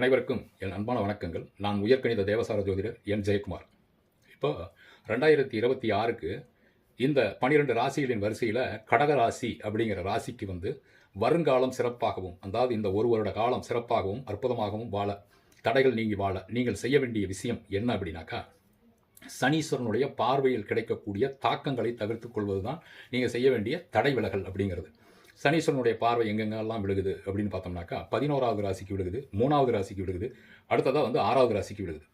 அனைவருக்கும் என் அன்பான வணக்கங்கள். நான் உயர்கணித தேவசார ஜோதிடர் என் ஜெயக்குமார். இப்போ ரெண்டாயிரத்தி இருபத்தி ஆறுக்கு இந்த பனிரெண்டு ராசிகளின் வரிசையில் கடக ராசி அப்படிங்கிற ராசிக்கு வந்து வருங்காலம் சிறப்பாகவும் அதாவது இந்த ஒரு வருட காலம் சிறப்பாகவும் அற்புதமாகவும் வாழ தடைகள் நீங்கி வாழ நீங்கள் செய்ய வேண்டிய விஷயம் என்ன அப்படின்னாக்கா சனீஸ்வரனுடைய பார்வையில் கிடைக்கக்கூடிய தாக்கங்களை தவிர்த்து கொள்வது தான் நீங்கள் செய்ய வேண்டிய தடை விலகல் அப்படிங்கிறது. சனீஸ்வரனுடைய பார்வை எங்கெங்கெல்லாம் விழுகுது அப்படின்னு பார்த்தோம்னாக்கா பதினோராவது ராசிக்கு விழுகுது மூணாவது ராசிக்கு விழுகுது அடுத்ததாக வந்து ஆறாவது ராசிக்கு விழுகுது.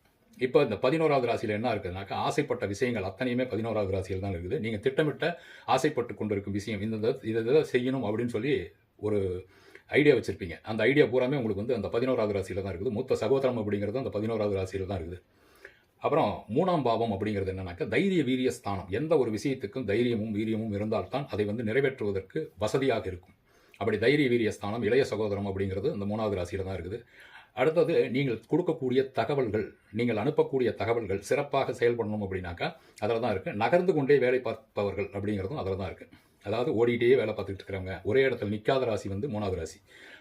இப்போ இந்த பதினோராவது ராசியில் என்ன இருக்குதுனாக்கா ஆசைப்பட்ட விஷயங்கள் அத்தனையுமே பதினோராவது ராசியில் தான் இருக்குது. நீங்கள் திட்டமிட்ட ஆசைப்பட்டு கொண்டிருக்கும் விஷயம் இந்த இதை இதை செய்யணும் அப்படின்னு சொல்லி ஒரு ஐடியா வச்சுருப்பீங்க. அந்த ஐடியா பூராமே உங்களுக்கு வந்து அந்த பதினோராவது ராசியில் தான் இருக்குது. மூத்த சகோதரம் அப்படிங்கிறது அந்த பதினோராவது ராசியில் தான் இருக்குது. அப்புறம் மூணாம் பாவம் அப்படிங்கிறது என்னன்னாக்கா தைரிய வீரிய ஸ்தானம். எந்த ஒரு விஷயத்துக்கும் தைரியமும் வீரியமும் இருந்தால்தான் அதை வந்து நிறைவேற்றுவதற்கு வசதியாக இருக்கும். அப்படி தைரிய வீரிய ஸ்தானம் இளைய சகோதரம் அப்படிங்கிறது அந்த மூணாவது ராசியில் தான் இருக்குது. அடுத்தது நீங்கள் கொடுக்கக்கூடிய தகவல்கள் நீங்கள் அனுப்பக்கூடிய தகவல்கள் சிறப்பாக செயல்படணும் அப்படின்னாக்கா அதில் தான் இருக்குது நகர்ந்து கொண்டே வேலை பார்ப்பவர்கள் அப்படிங்கிறதும் அதில் தான் இருக்குது அதாவது ஓடிட்டே வேலை பார்த்துட்டு இருக்கிறவங்க ஒரே இடத்துல நிற்காத ராசி வந்து மூணாவது ராசி.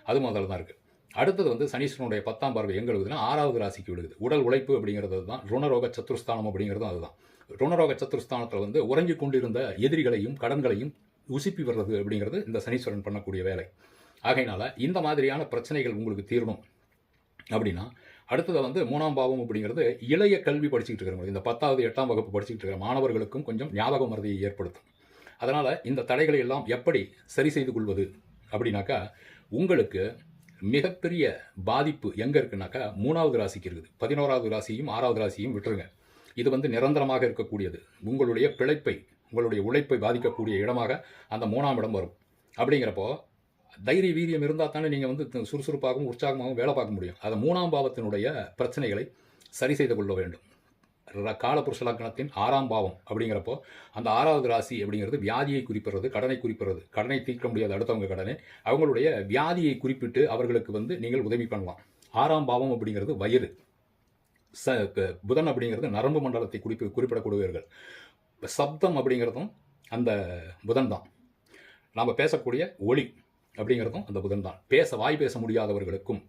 அதுவும் அதில் தான் இருக்குது அடுத்தது வந்து சனீஸ்வரனுடைய பத்தாம் பார்வை எங்கே ஆறாவது ராசிக்கு விழுகுது. உடல் உழைப்பு அப்படிங்கிறது தான் ருணரோக சத்துருஸ்தானம் அப்படிங்கிறதும் அதுதான். ருணரோக சத்துருஸ்தானத்தில் வந்து உறங்கி கொண்டிருந்த எதிரிகளையும் கடன்களையும் உசுப்பி வர்றது அப்படிங்கிறது இந்த சனீஸ்வரன் பண்ணக்கூடிய வேலை. ஆகையினால இந்த மாதிரியான பிரச்சனைகள் உங்களுக்கு தீரணும் அப்படின்னா அடுத்தது வந்து மூணாம் பாவம் அப்படிங்கிறது இளைய கல்வி படிச்சுக்கிட்டு இருக்கிறவங்க இந்த பத்தாவது எட்டாம் வகுப்பு படிச்சுக்கிட்டு இருக்கிற மாணவர்களுக்கும் கொஞ்சம் ஞாபக மருதியை ஏற்படுத்தும். அதனால் இந்த தடைகளை எல்லாம் எப்படி சரி செய்து கொள்வது அப்படின்னாக்கா உங்களுக்கு மிகப்பெரிய பாதிப்பு எங்கே இருக்குனாக்கா மூணாவது ராசிக்கு இருக்குது. பதினோராவது ராசியும் ஆறாவது ராசியும் விட்டுருங்க. இது வந்து நிரந்தரமாக இருக்கக்கூடியது. உங்களுடைய பிழைப்பை உங்களுடைய உழைப்பை பாதிக்கக்கூடிய இடமாக அந்த மூணாம் இடம் வரும். அப்படிங்கிறப்போ தைரிய வீரியம் இருந்தால் தானே நீங்கள் வந்து சுறுசுறுப்பாகவும் உற்சாகமாகவும் வேலை பார்க்க முடியும். அதை மூணாம் பாவத்தினுடைய பிரச்சனைகளை சரி செய்து கொள்ள வேண்டும். காலபுருஷ லக்னத்தின் ஆறாம் பாவம் அப்படிங்கிறப்போ அந்த ஆறாவது ராசி அப்படிங்கிறது வியாதியை குறிப்பிடுறது கடனை குறிப்பிடுறது. கடனை தீர்க்க முடியாத அடுத்தவங்க கடனை அவங்களுடைய வியாதியை குறிப்பிட்டு அவர்களுக்கு வந்து நீங்கள் உதவி பண்ணலாம். ஆறாம் பாவம் அப்படிங்கிறது வயிறு. ச புதன் அப்படிங்கிறது நரம்பு மண்டலத்தை குறிப்பி குறிப்பிடக்கூடியவர்கள். சப்தம் அப்படிங்கிறதும் அந்த புதன் தான் நாம் பேசக்கூடிய ஒளி. அப்படிங்கிறதும் அந்த புதன் தான் பேச வாய் பேச முடியாதவர்களுக்கும்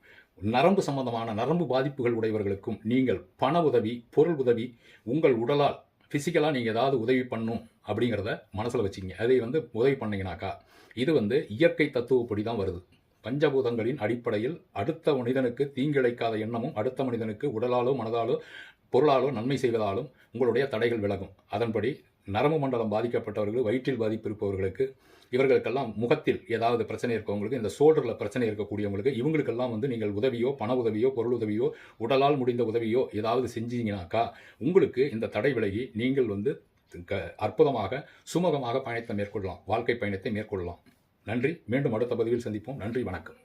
நரம்பு சம்பந்தமான நரம்பு பாதிப்புகள் உடையவர்களுக்கும் நீங்கள் பண உதவி பொருள் உதவி உங்கள் உடலால் ஃபிசிக்கலாக நீங்கள் ஏதாவது உதவி பண்ணும் அப்படிங்கிறத மனசில் வச்சுக்கிங்க. அதை வந்து உதவி பண்ணிங்கனாக்கா இது வந்து இயற்கை தத்துவப்படி தான் வருது. பஞ்சபூதங்களின் அடிப்படையில் அடுத்த மனிதனுக்கு தீங்கிழைக்காத எண்ணமும் அடுத்த மனிதனுக்கு உடலாலோ மனதாலோ பொருளாலோ நன்மை செய்வதாலும் உங்களுடைய தடைகள் விலகும். அதன்படி நரம்பு மண்டலம் பாதிக்கப்பட்டவர்கள் வயிற்றில் பாதிப்பு இருப்பவர்களுக்கு இவர்களுக்கெல்லாம் முகத்தில் ஏதாவது பிரச்சனை இருக்கவங்களுக்கு இந்த சோல்டரில் பிரச்சனை இருக்கக்கூடியவங்களுக்கு இவங்களுக்கெல்லாம் வந்து நீங்கள் உதவியோ பண உதவியோ பொருள் உதவியோ உடலால் முடிந்த உதவியோ ஏதாவது செஞ்சீங்கனாக்கா உங்களுக்கு இந்த தடை விலகி நீங்கள் வந்து அற்புதமாக சுமூகமாக பயணத்தை மேற்கொள்ளலாம். வாழ்க்கை பயணத்தை மேற்கொள்ளலாம். நன்றி. மீண்டும் அடுத்த பதிவில் சந்திப்போம். நன்றி. வணக்கம்.